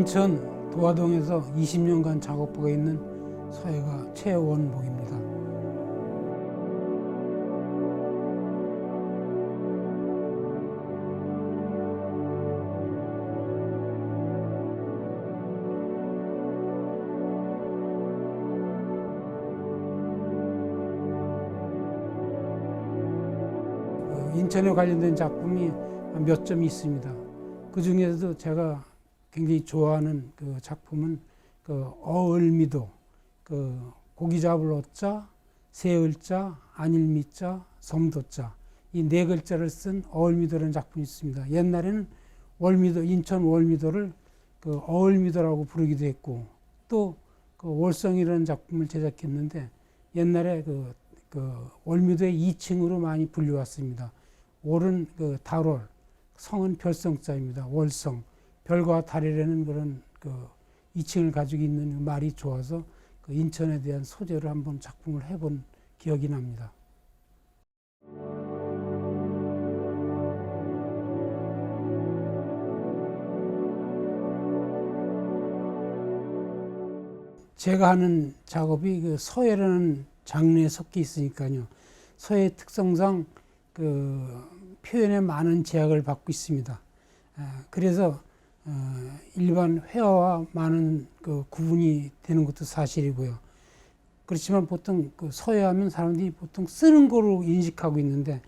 인천 도화동에서 20년간 작업하고 있는 서예가 최원복입니다. 그 인천에 관련된 작품이 몇 점 있습니다. 그 중에서도 제가 굉장히 좋아하는 그 작품은 그 어을미도, 그 고기 잡을 어자, 새을자, 안일미자, 섬도자 이 네 글자를 쓴 어을미도라는 작품이 있습니다. 옛날에는 월미도 인천 월미도를 그 어을미도라고 부르기도 했고 또 그 월성이라는 작품을 제작했는데 옛날에 그, 그 월미도의 2층으로 많이 불려왔습니다. 월은 그 달월, 성은 별성자입니다. 월성, 별과 달이라는 그런 그 2층을 가지고 있는 그 말이 좋아서 그 인천에 대한 소재로 한번 작품을 해본 기억이 납니다. 제가 하는 작업이 그 서예라는 장르에 섞여 있으니까요. 서예 특성상 그 표현에 많은 제약을 받고 있습니다. 아, 그래서 어, 일반 회화와 많은 그 구분이 되는 것도 사실이고요. 그렇지만 보통 그 서예하면 사람들이 보통 쓰는 거로 인식하고 있는데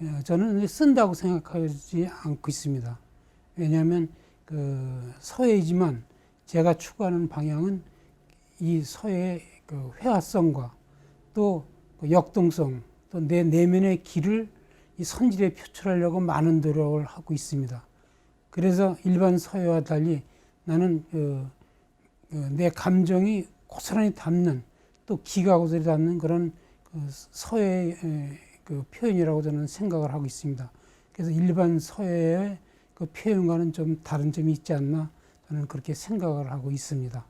어, 저는 쓴다고 생각하지 않고 있습니다. 왜냐하면 그 서예이지만 제가 추구하는 방향은 이 서예의 그 회화성과 또 그 역동성 또 내 내면의 길을 이 선질에 표출하려고 많은 노력을 하고 있습니다. 그래서 일반 서예와 달리 나는 그, 그내 감정이 고스란히 담는 또 기가 고스란히 담는 그런 그 서예의 그 표현이라고 저는 생각을 하고 있습니다. 그래서 일반 서예의 그 표현과는 좀 다른 점이 있지 않나 저는 그렇게 생각을 하고 있습니다.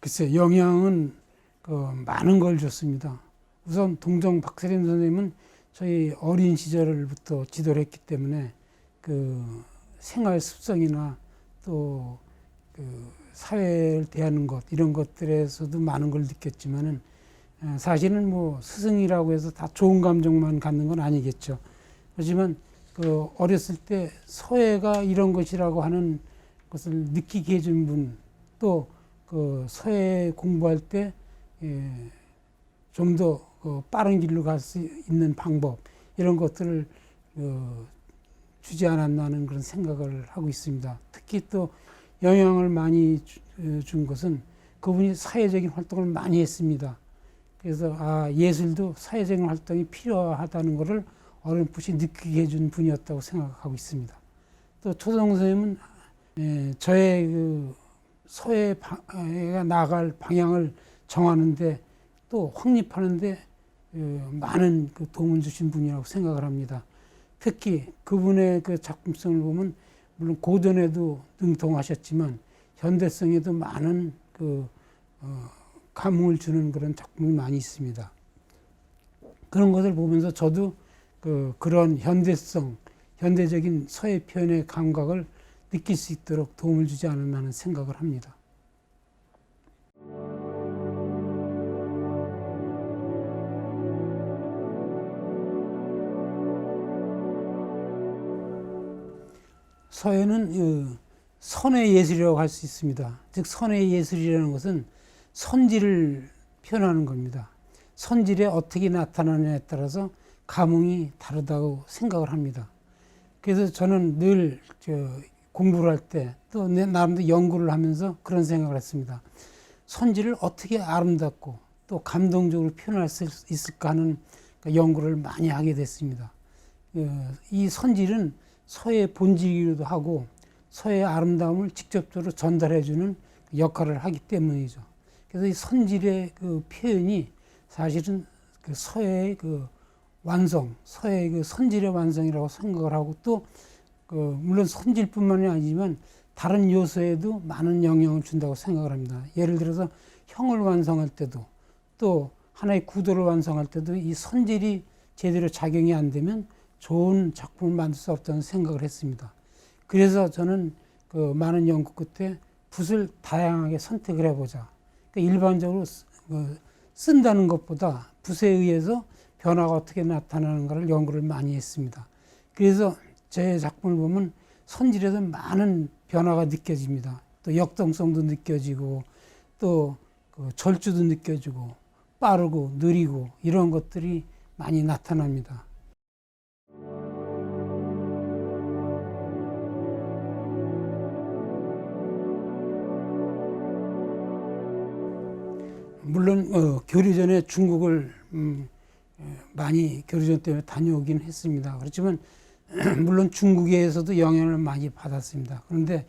글쎄 영향은 그 많은 걸 줬습니다. 우선 동정 박세림 선생님은 저희 어린 시절부터 지도를 했기 때문에 그 생활 습성이나 또 그 사회를 대하는 것 이런 것들에서도 많은 걸 느꼈지만은 어, 사실은 뭐 스승이라고 해서 다 좋은 감정만 갖는 건 아니겠죠. 하지만 그 어렸을 때 서예가 이런 것이라고 하는 것을 느끼게 해준 분, 또 그 서예 공부할 때 좀더그 빠른 길로 갈 수 있는 방법 이런 것들을 어, 주지 않았나 하는 그런 생각을 하고 있습니다. 특히 또 영향을 많이 주- 어, 준 것은 그분이 사회적인 활동을 많이 했습니다. 그래서 아 예술도 사회적인 활동이 필요하다는 것을 어렴풋이 느끼게 해준 분이었다고 생각하고 있습니다. 또 초동 선생님은 에, 저의 그 서예가 나갈 방향을 정하는데 또 확립하는데 어, 많은 그 도움을 주신 분이라고 생각을 합니다. 특히 그분의 그 작품성을 보면 물론 고전에도 능통하셨지만 현대성에도 많은 그 어, 감흥을 주는 그런 작품이 많이 있습니다. 그런 것을 보면서 저도 그 그런 현대성, 현대적인 서예 표현의 감각을 느낄 수 있도록 도움을 주지 않았나 하는 생각을 합니다. 서예는 그 선의 예술이라고 할 수 있습니다. 즉 선의 예술이라는 것은 선질을 표현하는 겁니다. 선질에 어떻게 나타나냐에 따라서 감흥이 다르다고 생각을 합니다. 그래서 저는 늘저 공부를 할 때 또 내 나름대로 연구를 하면서 그런 생각을 했습니다. 선질을 어떻게 아름답고 또 감동적으로 표현할 수 있을까 하는 그 연구를 많이 하게 됐습니다. 어, 이 선질은 서의 본질이기도 하고 서의 아름다움을 직접적으로 전달해주는 역할을 하기 때문이죠. 그래서 이 선질의 그 표현이 사실은 그 서의 그 완성, 서의 그 선질의 완성이라고 생각을 하고 또 그 물론 선질뿐만이 아니지만 다른 요소에도 많은 영향을 준다고 생각을 합니다. 예를 들어서 형을 완성할 때도 또 하나의 구도를 완성할 때도 이 선질이 제대로 작용이 안 되면 좋은 작품을 만들 수 없다는 생각을 했습니다. 그래서 저는 그 많은 연구 끝에 붓을 다양하게 선택을 해보자. 그러니까 일반적으로 쓰- 그 쓴다는 것보다 붓에 의해서 변화가 어떻게 나타나는가를 연구를 많이 했습니다. 그래서 제 작품을 보면 선질에도 많은 변화가 느껴집니다. 또 역동성도 느껴지고 또 그 절주도 느껴지고 빠르고 느리고 이런 것들이 많이 나타납니다. 물론 어, 교류 전에 중국을 음, 에, 많이 교류전 때문에 다녀오긴 했습니다. 그렇지만 물론 중국에서도 영향을 많이 받았습니다. 그런데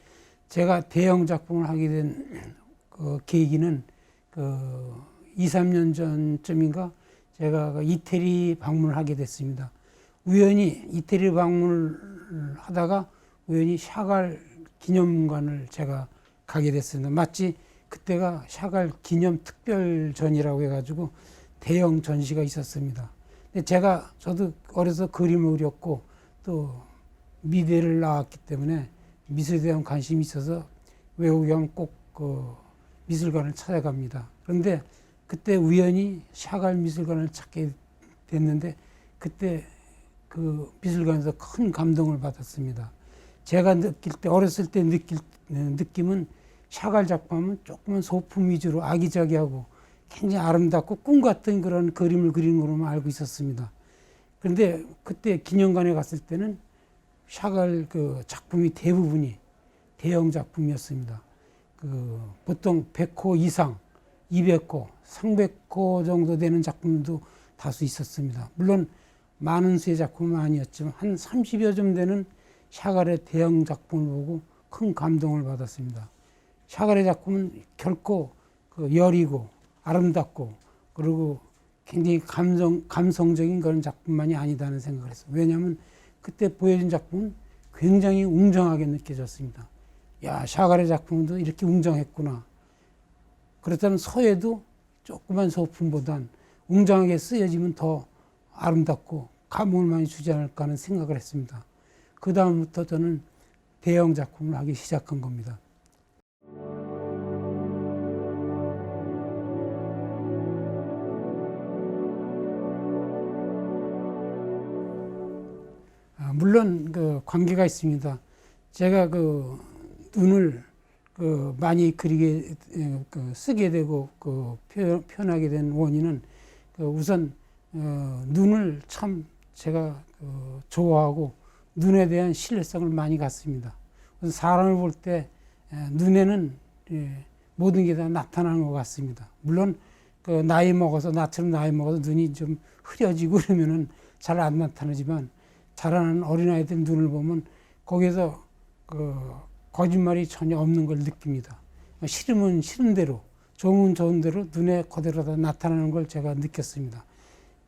제가 대형 작품을 하게 된 그 계기는 그 2, 3년 전쯤인가 제가 그 이태리 방문을 하게 됐습니다. 우연히 이태리 방문을 하다가 우연히 샤갈 기념관을 제가 가게 됐습니다. 마치 그때가 샤갈 기념 특별전이라고 해가지고 대형 전시가 있었습니다. 근데 제가 저도 어려서 그림을 그렸고 또 미대를 나왔기 때문에 미술에 대한 관심이 있어서 외국에 가면 꼭그 미술관을 찾아갑니다. 그런데 그때 우연히 샤갈 미술관을 찾게 됐는데 그때 그 미술관에서 큰 감동을 받았습니다. 제가 느낄 때 어렸을 때 느낄 느낌은 샤갈 작품은 조금은 소품 위주로 아기자기하고 굉장히 아름답고 꿈 같은 그런 그림을 그리는 걸로만 알고 있었습니다. 그런데 그때 기념관에 갔을 때는 샤갈 그 작품이 대부분이 대형 작품이었습니다. 그 보통 100호 이상, 200호, 300호 정도 되는 작품도 다수 있었습니다. 물론 많은 수의 작품은 아니었지만 한 30여 점 되는 샤갈의 대형 작품을 보고 큰 감동을 받았습니다. 샤갈의 작품은 결코 그 여리고 아름답고 그리고 굉장히 감성, 감성적인 그런 작품만이 아니다는 생각을 했어요. 왜냐하면 그때 보여준 작품은 굉장히 웅장하게 느껴졌습니다. 야, 샤갈의 작품도 이렇게 웅장했구나. 그렇다면 서예도 조그만 소품보단 웅장하게 쓰여지면 더 아름답고 감흥을 많이 주지 않을까 하는 생각을 했습니다. 그 다음부터 저는 대형 작품을 하기 시작한 겁니다. 물론 그 관계가 있습니다. 제가 그 눈을 그 많이 그리게 에, 그 쓰게 되고 그 표현, 표현하게 된 원인은 그 우선 어, 눈을 참 제가 그 좋아하고 눈에 대한 신뢰성을 많이 갖습니다. 사람을 볼 때 눈에는 예, 모든 게 다 나타나는 것 같습니다. 물론 그 나이 먹어서 나처럼 나이 먹어서 눈이 좀 흐려지고 그러면은 잘 안 나타나지만 자라는 어린아이들 눈을 보면 거기에서 그 거짓말이 전혀 없는 걸 느낍니다. 싫으면 싫은 대로, 좋으면 좋은 대로 눈에 그대로 다 나타나는 걸 제가 느꼈습니다.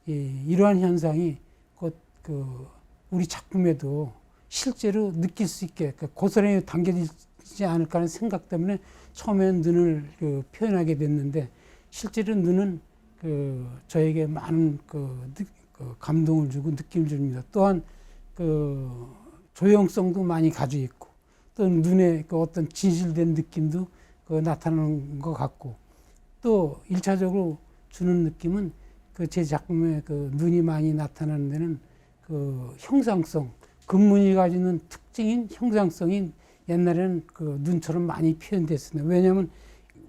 이, 이러한 현상이 곧 그 우리 작품에도 실제로 느낄 수 있게 그 고스란히 담겨지지 않을까 하는 생각 때문에 처음에는 눈을 그 표현하게 됐는데 실제로 눈은 그 저에게 많은 그, 느, 그 감동을 주고 느낌을 줍니다. 또한 그 조형성도 많이 가지고 있고 또 눈에 그 어떤 진실된 느낌도 그 나타나는 것 같고 또 일차적으로 주는 느낌은 그 제 작품에 그 눈이 많이 나타나는 데는 그 형상성, 금문이 가지는 특징인 형상성이 옛날에는 그 눈처럼 많이 표현됐습니다. 왜냐하면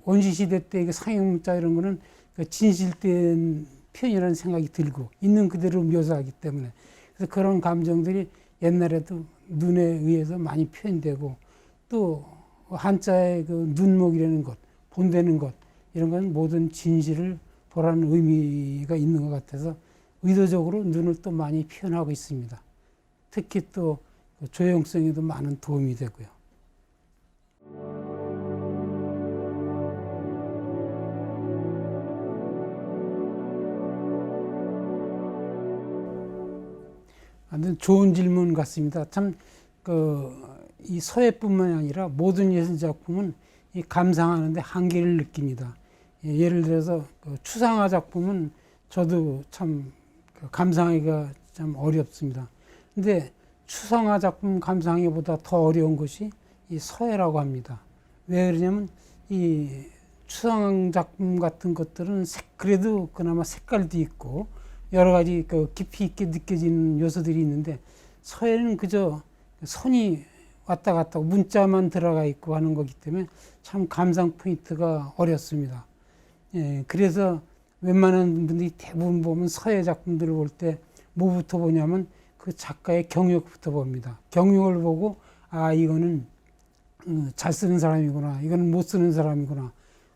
원시 시대 때그 상형 문자 이런 거는 그 진실된 표현이라는 생각이 들고 있는 그대로 묘사하기 때문에 그래서 그런 감정들이 옛날에도 눈에 의해서 많이 표현되고 또 한자의 그 눈목이라는 것, 본되는 것 이런 건 모든 진실을 보라는 의미가 있는 것 같아서 의도적으로 눈을 또 많이 표현하고 있습니다. 특히 또그 조형성에도 많은 도움이 되고요. 좋은 질문 같습니다. 참, 그, 이 서예뿐만 아니라 모든 예술 작품은 이 감상하는데 한계를 느낍니다. 예, 예를 들어서 그 추상화 작품은 저도 참그 감상하기가 참 어렵습니다. 근데 추상화 작품 감상하기보다 더 어려운 것이 이 서예라고 합니다. 왜 그러냐면 이 추상 작품 같은 것들은 색, 그래도 그나마 색깔도 있고 여러 가지 그 깊이 있게 느껴지는 요소들이 있는데 서예는 그저 선이 왔다 갔다 문자만 들어가 있고 하는 거기 때문에 참 감상 포인트가 어렵습니다. 예, 그래서 웬만한 분들이 대부분 보면 서예 작품들을 볼 때 뭐부터 보냐면 그 작가의 경력부터 봅니다. 경력을 보고 아 이거는 음, 잘 쓰는 사람이구나, 이거는 못 쓰는 사람이구나.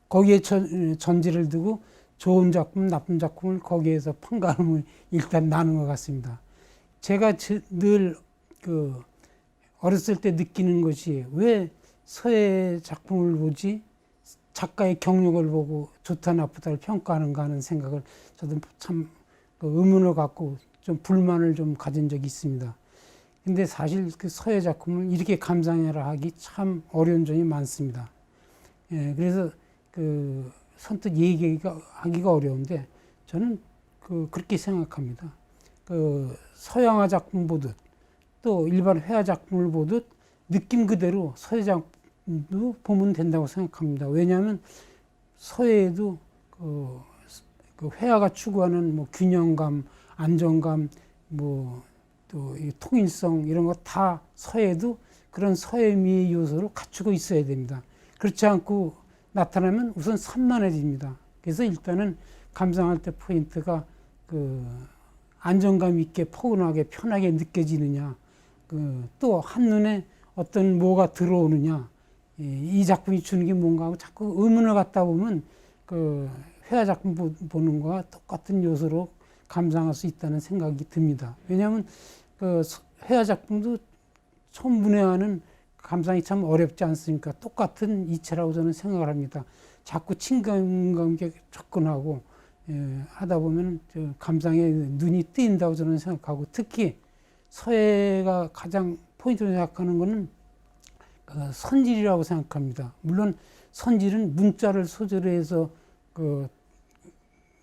거기에 전, 전제를 두고 좋은 작품, 나쁜 작품을 거기에서 판가름을 일단 나눈 것 같습니다. 제가 늘 그 어렸을 때 느끼는 것이 왜 서예 작품을 보지 작가의 경력을 보고 좋다 나쁘다를 평가하는가 하는 생각을 저도 참그 의문을 갖고 좀 불만을 좀 가진 적이 있습니다. 근데 사실 그 서예 작품을 이렇게 감상해라 하기 참 어려운 점이 많습니다. 예, 그래서 그 선뜻 얘기하기가 하기가 어려운데 저는 그 그렇게 생각합니다. 그 서양화 작품 보듯 또 일반 회화 작품을 보듯 느낌 그대로 서예 작품도 보면 된다고 생각합니다. 왜냐하면 서예에도 그, 그 회화가 추구하는 뭐 균형감, 안정감, 뭐 또 통일성 이런 거 다 서예도 그런 서예미의 요소를 갖추고 있어야 됩니다. 그렇지 않고 나타나면 우선 산만해집니다. 그래서 일단은 감상할 때 포인트가 그 안정감 있게 포근하게 편하게 느껴지느냐, 그 또 한눈에 어떤 뭐가 들어오느냐, 이 작품이 주는 게 뭔가 하고 자꾸 의문을 갖다 보면 그 회화 작품 보는 거와 똑같은 요소로 감상할 수 있다는 생각이 듭니다. 왜냐하면 그 회화 작품도 천문회화는 감상이 참 어렵지 않습니까? 똑같은 이체라고 저는 생각을 합니다. 자꾸 친근감 있게 접근하고 예, 하다 보면 저 감상에 눈이 뜨인다고 저는 생각하고 특히 서예가 가장 포인트로 생각하는 것은 그 선질이라고 생각합니다. 물론 선질은 문자를 소재로 해서 그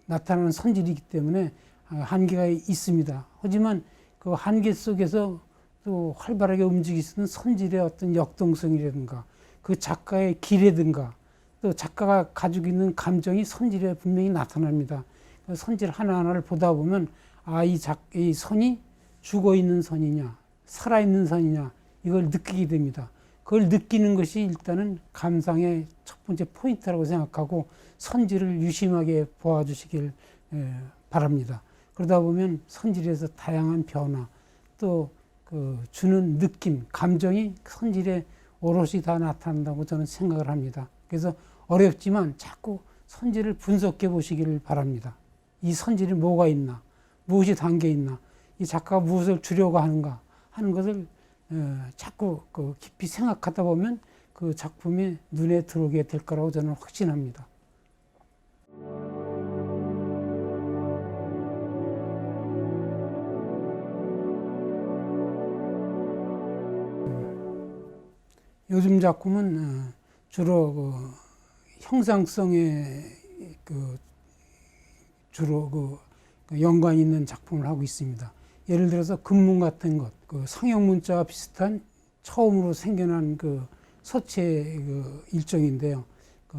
나타나는 선질이기 때문에 한계가 있습니다. 하지만 그 한계 속에서 또 활발하게 있는 선질의 어떤 역동성이라든가 그 작가의 기라든가 또 작가가 가지고 있는 감정이 선질에 분명히 나타납니다. 그 선질 하나하나를 보다 보면 아, 이 선이 죽어 있는 선이냐, 살아 있는 선이냐, 이걸 느끼게 됩니다. 그걸 느끼는 것이 일단은 감상의 첫 번째 포인트라고 생각하고 선질을 유심하게 보아주시길 바랍니다. 그러다 보면 선질에서 다양한 변화 또 그 주는 느낌, 감정이 선질에 오롯이 다 나타난다고 저는 생각을 합니다. 그래서 어렵지만 자꾸 선질을 분석해 보시기를 바랍니다. 이 선질이 뭐가 있나, 무엇이 담겨 있나, 이 작가가 무엇을 주려고 하는가 하는 것을 어, 자꾸 그 깊이 생각하다 보면 그 작품이 눈에 들어오게 될 거라고 저는 확신합니다. 요즘 작품은 어, 주로 그 형상성에 그 주로 그, 그 연관 있는 작품을 하고 있습니다. 예를 들어서 금문 같은 것, 그 상형 문자와 비슷한 처음으로 생겨난 그 서체 그 일정인데요. 그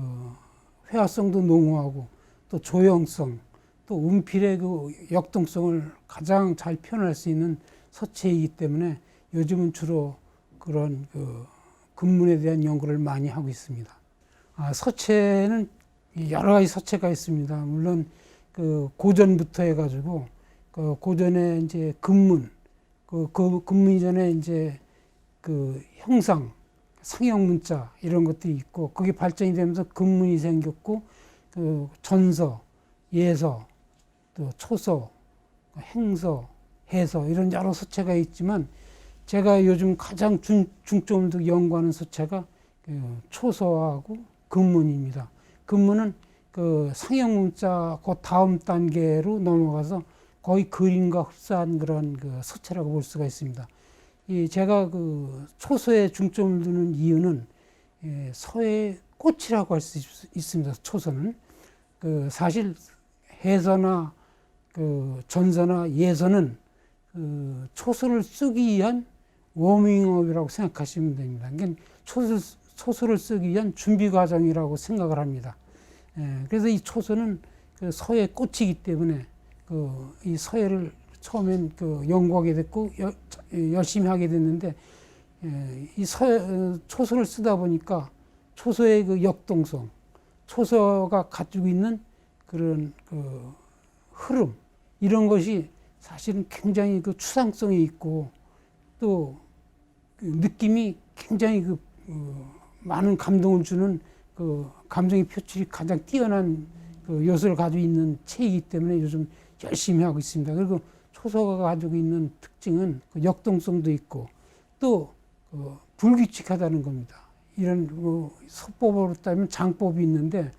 회화성도 농후하고 또 조형성, 또 운필의 그 역동성을 가장 잘 표현할 수 있는 서체이기 때문에 요즘은 주로 그런 그 근문에 대한 연구를 많이 하고 있습니다. 아, 서체는 여러 가지 서체가 있습니다. 물론 그 고전부터 해가지고 그 고전에 이제 근문, 그, 그 근문 이전에 이제 그 형상, 상형 문자 이런 것들이 있고 그게 발전이 되면서 근문이 생겼고 그 전서, 예서, 또 초서, 행서, 해서 이런 여러 서체가 있지만 제가 요즘 가장 중, 중점을 연구하는 서체가 그 초서하고 근문입니다. 근문은 그 상형 문자 그 다음 단계로 넘어가서 거의 그림과 흡사한 그런 그 서체라고 볼 수가 있습니다. 이 제가 그 초서에 중점을 두는 이유는 예, 서의 꽃이라고 할 수 있습니다. 초서는 그 사실 해서나 그 전서나 예서는 그 초소를 쓰기 위한 워밍업이라고 생각하시면 됩니다. 그러니까 초소, 초소를 쓰기 위한 준비 과정이라고 생각을 합니다. 예, 그래서 이 초소는 그 서예 꽃이기 때문에 그 이 서예를 처음엔 그 연구하게 됐고 여- 열심히 하게 됐는데 예, 이 서, 어, 초소를 쓰다 보니까 초소의 그 역동성, 초소가 가지고 있는 그런 그 흐름 이런 것이 사실은 굉장히 그 추상성이 있고 또그 느낌이 굉장히 그 어, 많은 감동을 주는 그 감정의 표출이 가장 뛰어난 그 요소를 가지고 있는 책이기 때문에 요즘 열심히 하고 있습니다. 그리고 초소가 가지고 있는 특징은 그 역동성도 있고 또 그 불규칙하다는 겁니다. 이런 그 서법으로 따면 장법이 있는데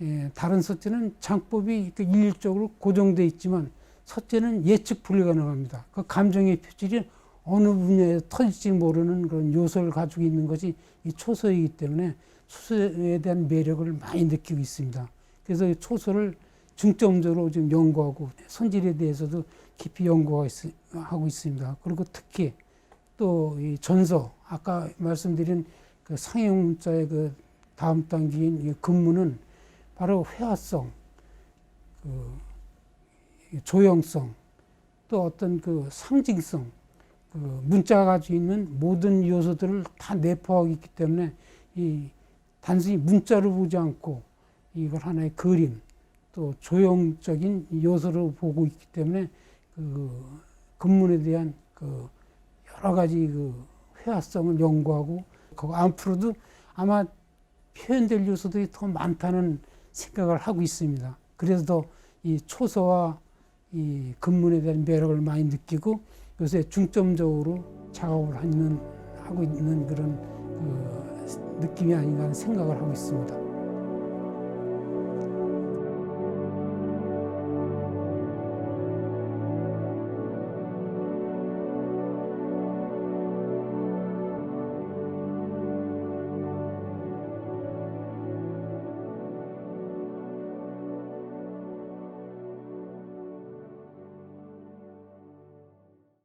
예, 다른 서체는 장법이 그 일률적으로 고정돼 있지만 서체는 예측 불가능합니다. 그 감정의 표출이 어느 분야에 터질지 모르는 그런 요소를 가지고 있는 것이 이 초소이기 때문에 초소에 대한 매력을 많이 느끼고 있습니다. 그래서 이 초소를 중점적으로 지금 연구하고 손질에 대해서도 깊이 연구하고 있습니다. 그리고 특히 또 이 전서 아까 말씀드린 그 상형 문자의 그 다음 단계인 이 근무는 바로 회화성, 그 조형성, 또 어떤 그 상징성, 그 문자가 가지고 있는 모든 요소들을 다 내포하고 있기 때문에 이 단순히 문자를 보지 않고 이걸 하나의 그림 또 조형적인 요소로 보고 있기 때문에 그 근문에 대한 그 여러 가지 그 회화성을 연구하고 그 앞으로도 아마 표현될 요소들이 더 많다는 생각을 하고 있습니다. 그래서 더 이 초서와 이 근문에 대한 매력을 많이 느끼고 요새 중점적으로 작업을 하는 하고 있는 그런 그 느낌이 아닌가 하는 생각을 하고 있습니다.